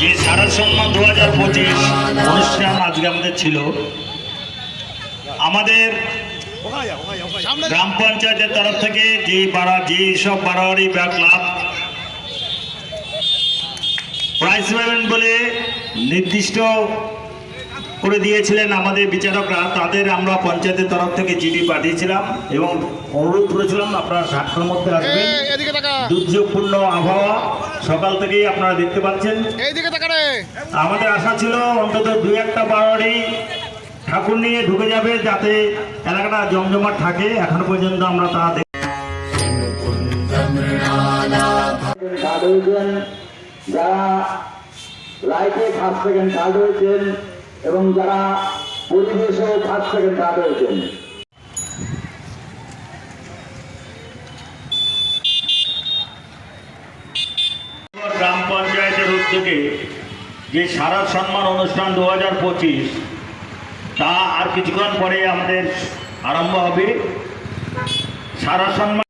যে সারা সম্মান দু হাজার পঁচিশ অনুষ্ঠান আজকে আমাদের ছিল। আমাদের গ্রাম পঞ্চায়েতের তরফ থেকে যে পাড়া, যে সব বাড়াবাড়ি বা ক্লাব প্রাইজ পাবেন বলে নির্দিষ্ট করে দিয়েছিলেন আমাদের বিচারকরা তাদের আমরা পঞ্চায়েতের তরফ থেকে চিঠি পাঠিয়েছিলাম এবং অনুরোধ করেছিলাম আপনারা সাতটার মধ্যে আসবেন। দুর্যোগপূর্ণ আবহাওয়া সকাল থেকেই আপনারা দেখতে পাচ্ছেন। আমাদের আশা ছিল অন্তত দু একটা বাড়ি ঠাকুর নিয়ে ঢুকে যাবে যাতে এলাকাটা জমজমাট থাকে। এখনও পর্যন্ত আমরা তা দেখি কার্ড হয়েছেন যারা লাইফে ফার্স্ট সেকেন্ড কার্ড হয়েছেন এবং যারা পরিবেশেও ফার্স্ট সেকেন্ড কার্ড হয়েছেন গ্রাম পঞ্চায়েতের উদ্যোগে যে সারা সম্মান অনুষ্ঠান দু হাজার পঁচিশ, তা আর কিছুক্ষণ পরে আমাদের আরম্ভ হবে। সারা সম্মান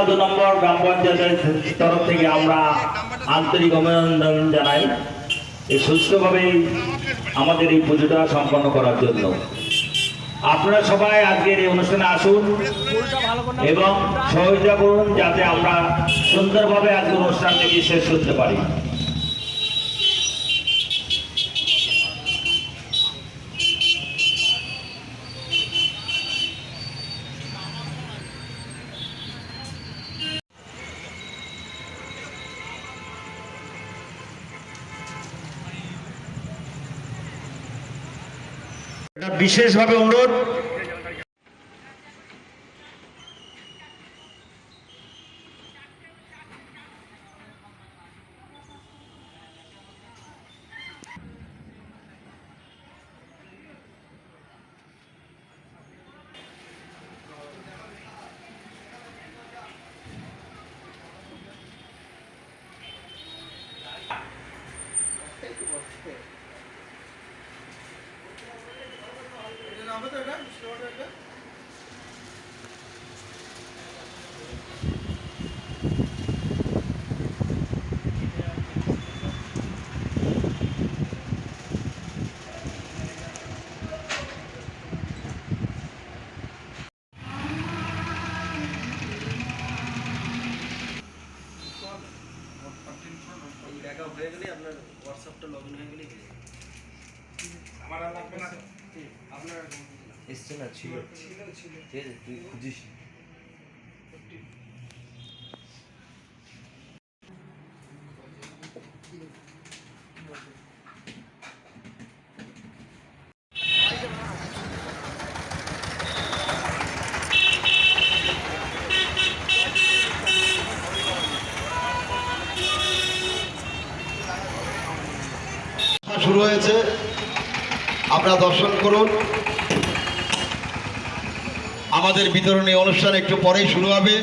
আলকাতলা দু নম্বর গ্রাম পঞ্চায়েতের তরফ থেকে আমরা আন্তরিক অভিনন্দন জানাই। এই সুস্থভাবেই আমাদের এই পুজোটা সম্পন্ন করার জন্য। আপনারা সবাই আজকের এই অনুষ্ঠানে আসুন এবং সহযোগিতা করুন যাতে আমরা সুন্দরভাবে আজকের অনুষ্ঠানটিকে শেষ করতে পারি। বিশেষভাবে অনুরোধ। സ്റ്റോൺ ഉണ്ട് ঠিক আছে তুই খুঁজিস। শুরু হয়েছে। আপনারা দর্শন করুন। আমাদের বিতরণী অনুষ্ঠান একটু পরেই শুরু হবে।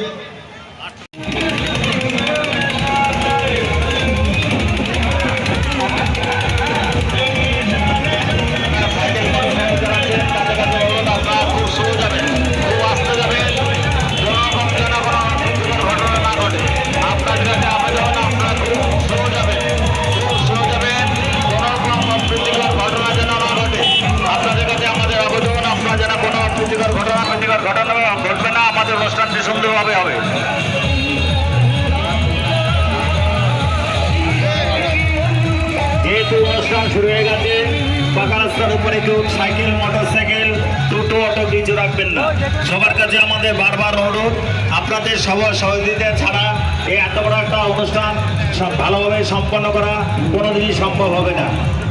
রাখবেন না। সবার কাছে আমাদের বারবার অনুরোধ, আপনাদের সবার সহযোগিতা ছাড়া এই এত বড় একটা অনুষ্ঠান সব ভালোভাবে সম্পন্ন করা কোনোদিনই সম্ভব হবে না।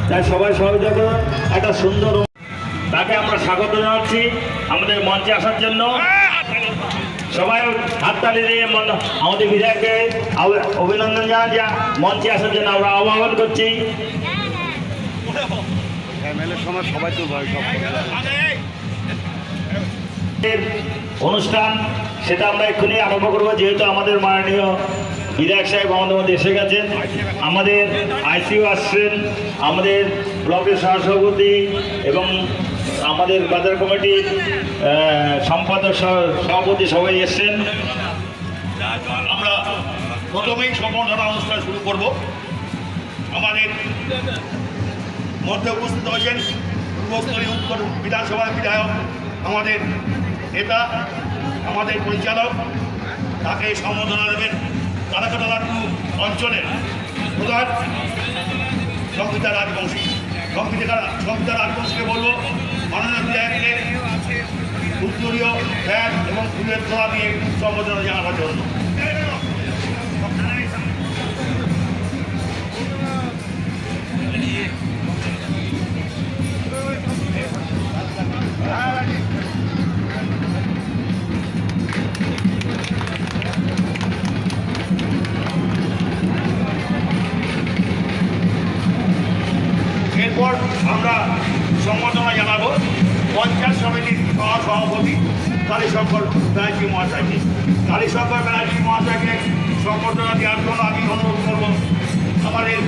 তাই সবাই সহযোগিতা করুন, একটা সুন্দর তাকে আমরা স্বাগত জানাচ্ছি আমাদের মঞ্চে আসার জন্য। সবাই হাততালি দিয়ে আমাদের বিধায়ককে অভিনন্দন জানাচ্ছি মঞ্চে আসার জন্য আমরা আহ্বান করছি। এর অনুষ্ঠান, সেটা আমরা এক্ষুনি আরম্ভ করব, যেহেতু আমাদের মাননীয় বিধায়ক সাহেব আমাদের মধ্যে এসে গেছেন। আমাদের আইসিউ আসছেন, আমাদের ব্লকের সহসভাপতি এবং আমাদের বাজার কমিটির সম্পাদক সভাপতি সবাই এসছেন। আমরা প্রথমেই সম্বর্ধনা অনুষ্ঠান শুরু করব। আমাদের মধ্যে উপস্থিত হয়েছেন পূর্বস্থলী উত্তর বিধানসভার বিধায়ক, আমাদের নেতা, আমাদের পরিচালক, তাকে সম্বোধনা দেবেন কারাকাটালাটু অঞ্চলের প্রধান সংহিতা রাজবংশী। সংহিতা সংহিতা রাজবংশীকে বলব, মাননীয় বিধায়ককে উত্তরীয় ফ্যান এবং ফুলের তোলা দিয়ে সম্বোধনা জানাবার জন্য। এরপর আমরা সম্বোধনা জানাব পঞ্চায়েত সমিতির সভাপতি কালীশঙ্কর ব্যানার্জি মহাশয়কে। কালীশঙ্কর ব্যানার্জি মহাশয়কে সম্বর্ধনা দেওয়ার জন্য আমি অনুরোধ করব আমাদের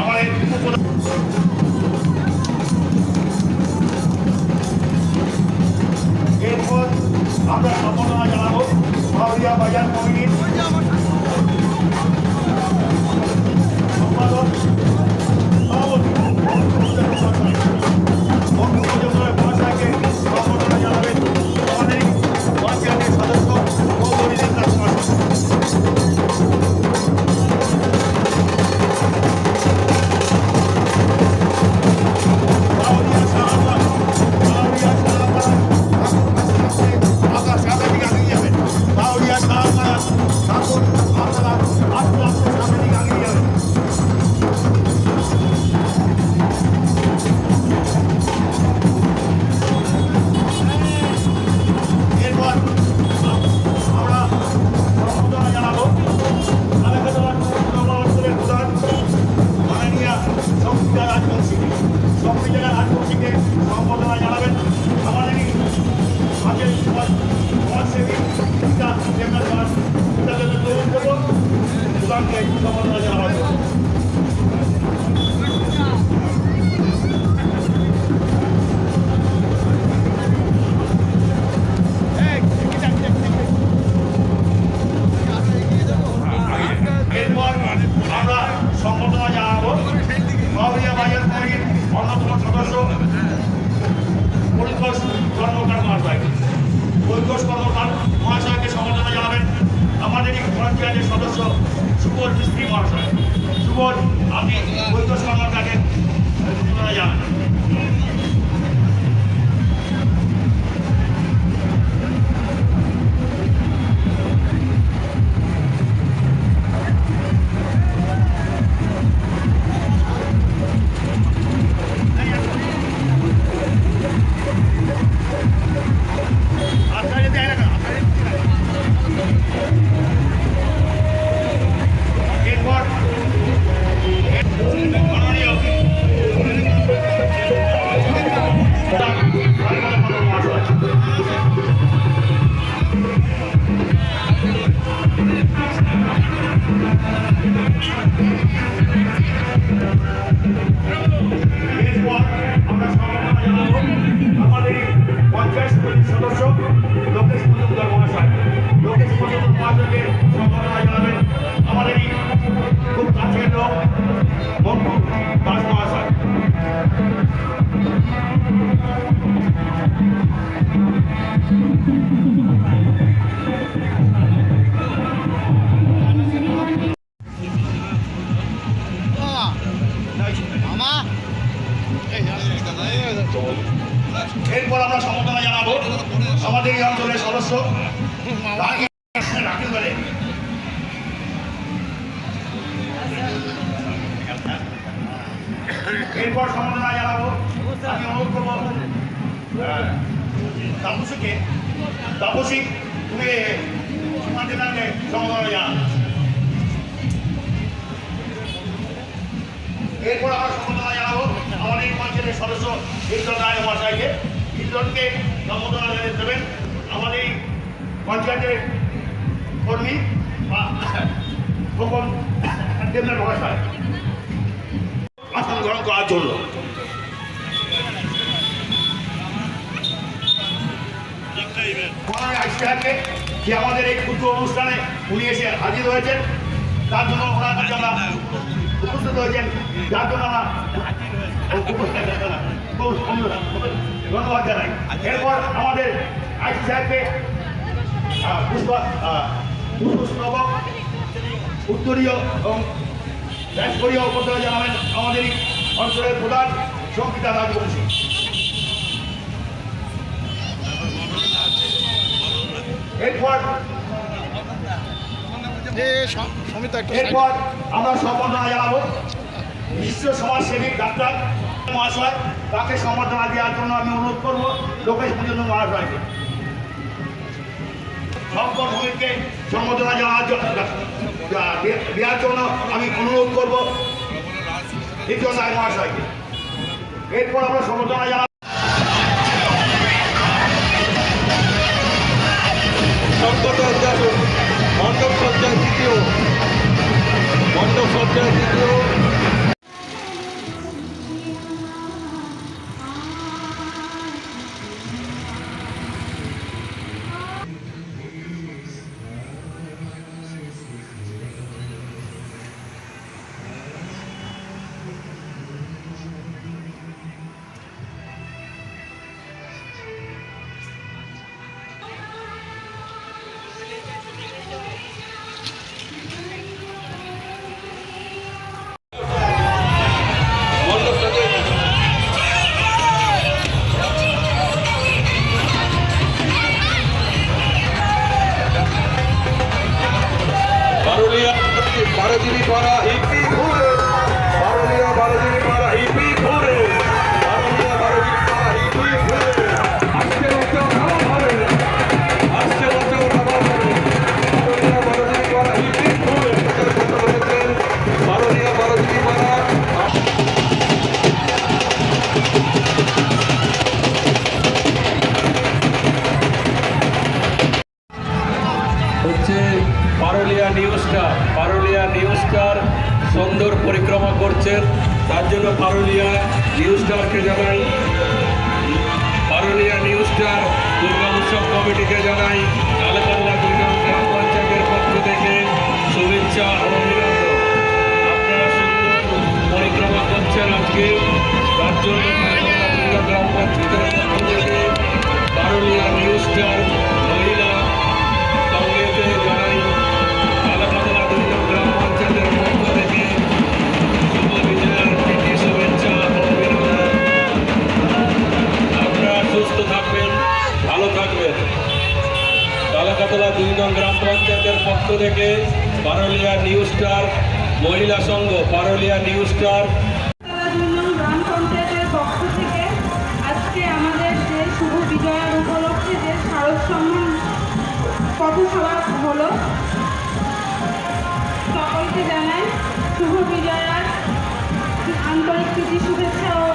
আমাদের এরপর আমরা সম্বোধনা জানাব মাউরিয়া বাজার কমিটির から。প্রধানকে এরপর আমরা আমাদের এই অঞ্চলের সদস্য এরপর সম্বোধনা জানাব, আমি অনুরোধ করব তাপসীকে তাপসী, তুমি সীমান্তে নামে সম্বোধনা জানাব এরপর আমরা সম্বোধনা এই সদস্য ইন্দ্র রায় মহাশয়কে ইন্দ্রকে সম্বোধনা দেবেন। আমাদের এই পঞ্চায়েতের কর্মী বা মহাশয়। আসন গ্রহণ করার জন্য। আমাদের এই ক্ষুদ্র অনুষ্ঠানে উনি এসে হাজির হয়েছেন। তার জন্য ওনার কাছে আমরা উপস্থিত হয়েছেন যার জন্য আমরা ধন্যবাদ জানাই। এরপর আমাদের আইসি সাহেবকে আহ, পুষ্পস্তবক উত্তরীয় এবং রাজকরীয় উপস্থিত জানাবেন আমাদের অঞ্চলের প্রধান সঙ্গীতা রাজবংশী। এরপর এরপর আমরা সম্বর্ধনা জানাব। বিশ্ব সমাজসেবী ডাক্তার মহাশয়, তাকে সম্বর্ধনা দেওয়ার জন্য আমি অনুরোধ করব, লোকেশ পুজন্য মহাশয়কে। শঙ্কর সম্বর্ধনা জানার জন্য দেওয়ার জন্য আমি অনুরোধ করব। দ্বিতীয় নায় মহাশয়কে। এরপর আমরা সম্বর্ধনা জানাব। মণ্ডপ সজ্জায় পারুলিয়া নিউ স্টার দুর্গা উৎসব কমিটিকে জানাই আলেকান্না দুর্গা গ্রাম পঞ্চায়েতের পক্ষ থেকে শুভেচ্ছা ও অভিনন্দন। আপনারা সুন্দর পরিক্রমা করছেন আজকে। তার জন্য কালাকাতলা দুই নং গ্রাম পঞ্চায়েতের পক্ষ থেকে পারলিয়া নিউ স্টার মহিলা সংঘ পারলিয়া নিউ স্টার। সকলকে জানাই শুভ বিজয়ার আন্তরিক শুভেচ্ছা ও